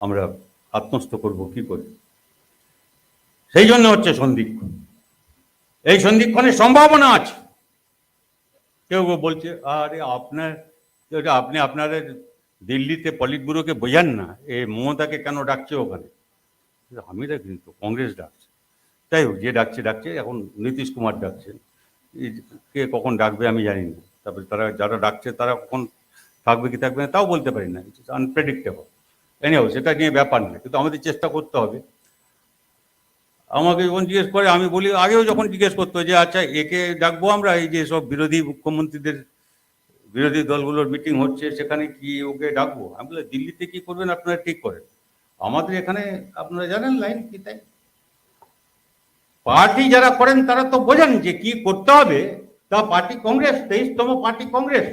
আমরা আত্মস্থ করব কি করে? সেই জন্য হচ্ছে সন্ধিক্ষণ। এই সন্ধিক্ষণের সম্ভাবনা আছে। কেউ কেউ বলছে, আরে আপনার আপনি আপনাদের দিল্লিতে পলিট ব্যুরোকে বোঝান না এ মমতাকে কেন ডাকছে ওখানে? আমি তো, কংগ্রেস ডাকছে। তাই হোক, যে ডাকছে ডাকছে, এখন নীতিশ কুমার ডাকছেন কে কখন ডাকবে আমি জানি না। তারপরে তারা যারা ডাকছে, তারা কখন থাকবে কি থাকবে না, তাও বলতে পারি না। আনপ্রেডিক্টেবল এনিও সেটা নিয়ে ব্যাপার না কিন্তু আমাদের চেষ্টা করতে হবে। আমাকে যখন জিজ্ঞেস করে, আমি বলি, আগেও যখন জিজ্ঞেস করতো যে আচ্ছা একে ডাকবো আমরা? এই যে সব বিরোধী মুখ্যমন্ত্রীদের, বিরোধী দলগুলোর মিটিং হচ্ছে, সেখানে কি ওকে ডাকবো? আমি বলি, দিল্লিতে কি করবেন আপনারা ঠিক করেন। আমাদের এখানে আপনারা জানেন লাইন কি তাই? পার্টি যারা করেন, তারা তো বোঝেন যে কি করতে হবে। তা পার্টি কংগ্রেস, তেইশতম পার্টি কংগ্রেস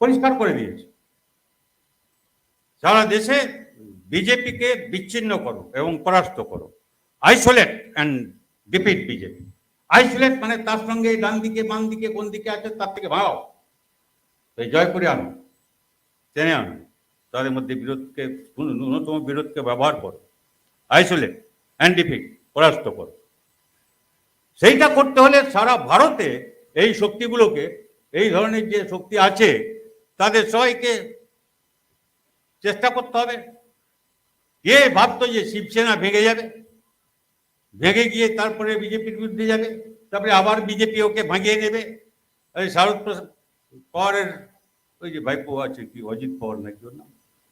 পরিষ্কার করে দিয়েছে। সারা দেশে বিজেপিকে বিচ্ছিন্ন করো এবং পরাস্ত করো। Isolate and defeat BJP. Isolate মানে তার সঙ্গে ডান দিকে, বাম দিকে, কোন দিকে আছে তার থেকে ভাও এই জয় করে আনো, টেনে আনো। তাদের মধ্যে বিরোধকে, ন্যূনতম বিরোধকে ব্যবহার করো। আইসোলেট অ্যান্ড ডিপিট পরাস্ত করো। সেইটা করতে হলে সারা ভারতে এই শক্তিগুলোকে, এই ধরনের যে শক্তি আছে, তাদের সবাইকে চেষ্টা করতে হবে। কে ভাবতো যে শিবসেনা ভেঙে যাবে? ভেঙে গিয়ে তারপরে বিজেপির বিরুদ্ধে যাবে, তারপরে আবার বিজেপি ওকে ভাঙিয়ে নেবে। এই শারদ পাওয়ারের ওই যে ভাইপো আছে কি, অজিত পাওয়ার নাকি ওর নাম?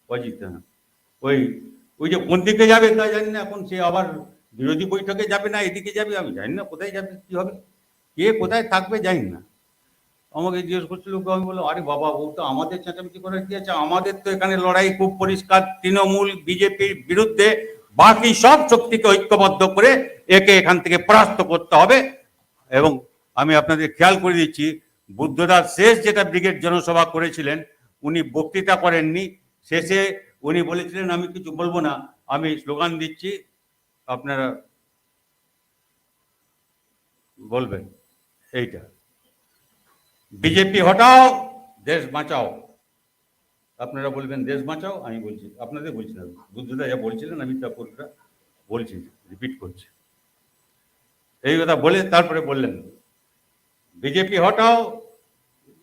অজিত হ্যাঁ। ওই ওই যে কোন দিকে যাবে তা জানি না, এখন সে আবার বিরোধী বৈঠকে যাবে না, এদিকে যাবে, আমি জানি না কোথায় যাবে, কি হবে? কে কোথায় থাকবে জানি না। আমাকে জিজ্ঞেস করছিল, আমি বললাম, আরে বাবা, ও তো আমাদের চেঁচামেচি করার কি আছে আমাদের তো এখানে লড়াই খুব পরিষ্কার, তৃণমূল, বিজেপির বিরুদ্ধে বাকি সব শক্তিকে ঐক্যবদ্ধ করে একে এখান থেকে পরাস্ত করতে হবে। এবং আমি আপনাদের খেয়াল করে দিচ্ছি বুদ্ধদাস শেষ যেটা ব্রিগেড জনসভা করেছিলেন, উনি বক্তৃতা করেননি। শেষে উনি বলেছিলেন, আমি কিছু বলব না, আমি স্লোগান দিচ্ছি। আপনারা বলবেন, এইটা। বিজেপি হটাও, দেশ বাঁচাও। আপনারা বলবেন দেশ বাঁচাও, আমি বলছি, আপনাদের বলছি না। বুদ্ধদা যা বলছিলেন, আমি তা পুরোটা বলছি রিপিট করছি। এই কথা বলে তারপরে বললেন বিজেপি হটাও,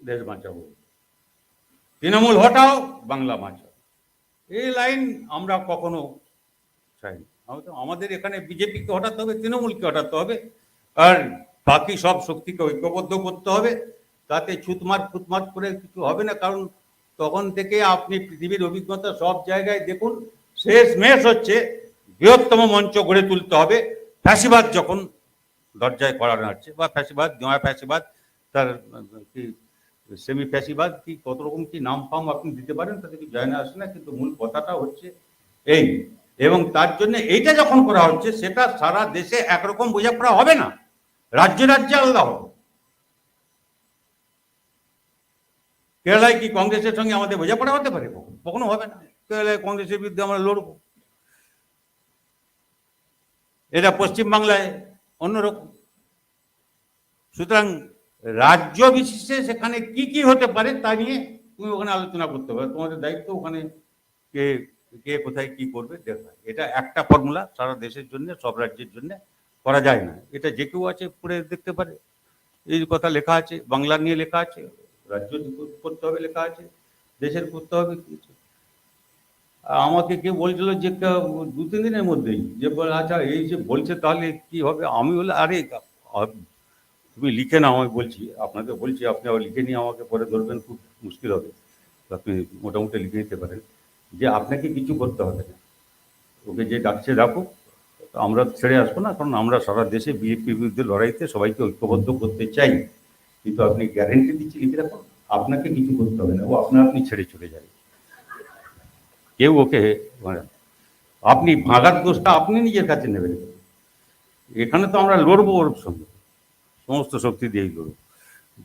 দেশ বাঁচাবো তৃণমূল হটাও, বাংলা বাঁচাও। এই লাইন আমরা কখনো চাই আমাদের এখানে বিজেপিকে হটাতে হবে, তৃণমূলকে হটাতে হবে, আর বাকি সব শক্তিকে ঐক্যবদ্ধ করতে হবে। তাতে ছুতমার ফুতমার করে কিছু হবে না, কারণ তখন থেকে আপনি পৃথিবীর অভিজ্ঞতা সব জায়গায় দেখুন, শেষ মেষ হচ্ছে বৃহত্তম মঞ্চ গড়ে তুলতে হবে। ফ্যাসিবাদ যখন দরজায় করা নাড়ছে, বা ফ্যাসিবাদ নয়া ফ্যাসিবাদ, তার কি, সেমি ফ্যাসিবাদ, কি কত রকম কি নাম ফাম আপনি দিতে পারেন, তাতে কিছু যায় না, আসে না, কিন্তু মূল কথাটা হচ্ছে এই। এবং তার জন্য এইটা যখন করা হচ্ছে, সেটা সারা দেশে একরকম বোঝাপড়া হবে না। রাজ্যে রাজ্যে আলাদা হবে। কেরালায় কি কংগ্রেসের সঙ্গে আমাদের বোঝাপড়া হতে পারে? কখনো? হবে না। কেরালায় কংগ্রেসের বিরুদ্ধে আমরা লড়বো। এটা পশ্চিমবাংলায় অন্যরকম। সুতরাং রাজ্য বিশেষে সেখানে কি কি হতে পারে তা নিয়ে তুমি ওখানে আলোচনা করতে পারো। তোমাদের দায়িত্ব ওখানে কে কে কোথায় কি করবে দেখা। এটা একটা ফর্মুলা সারা দেশের জন্য, সব রাজ্যের জন্য করা যায় না। এটা যে কেউ আছে পড়ে দেখতে পারে। এই কথা লেখা আছে, বাংলা নিয়ে লেখা আছে। রাজ্য করতে হবে লেখা আছে দেশের করতে হবে কিছু আমাকে কে বলছিল যে দু তিন দিনের মধ্যেই যে বলে, আচ্ছা এই যে বলছে তাহলে কি হবে? আমি বলে আরে তুমি লিখে নাও আমি বলছি আপনাকে বলছি আপনি আবার লিখে নিয়ে আমাকে পরে ধরবেন খুব মুশকিল হবে। আপনি মোটামুটি লিখে নিতে পারেন। যে আপনাকে কিছু করতে হবে না। ওকে যে ডাকছে ডাকুক আমরা ছেড়ে আসব না কারণ আমরা সারা দেশে বিজেপির বিরুদ্ধে লড়াইতে সবাইকে ঐক্যবদ্ধ করতে চাই। কিন্তু আপনি গ্যারেন্টি দিচ্ছি লিখে রাখুন আপনাকে কিছু করতে হবে না, ও আপনা আপনি ছেড়ে চলে যাবে। কেউ ওকে মানে আপনি ভাগার দোষটা আপনি নিজের কাছে নেবেন। এখানে তো আমরা লড়বো ওর সঙ্গে, সমস্ত শক্তি দিয়েই লড়বো।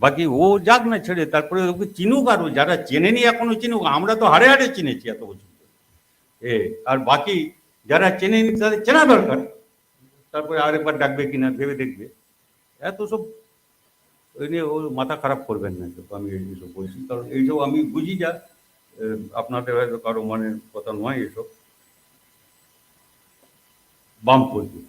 বাকি ও যাক না ছেড়ে, তারপরে ওকে চিনুক আরও যারা চেনেনি এখনও চিনুক, আমরা তো হাড়ে হাড়ে চিনেছি এত বছর এ, আর বাকি যারা চেনেনি তাদের চেনা দরকার। তারপরে আরেকবার ডাকবে কিনা, ভেবে দেখবে। এত সব ওই নিয়ে ও মাথা খারাপ করবেন না, এসব আমি এইসব বলছি। কারণ এইসব আমি বুঝি যা আপনাদের হয়তো কারও মনের কথা নয় এসব। বামপন্থী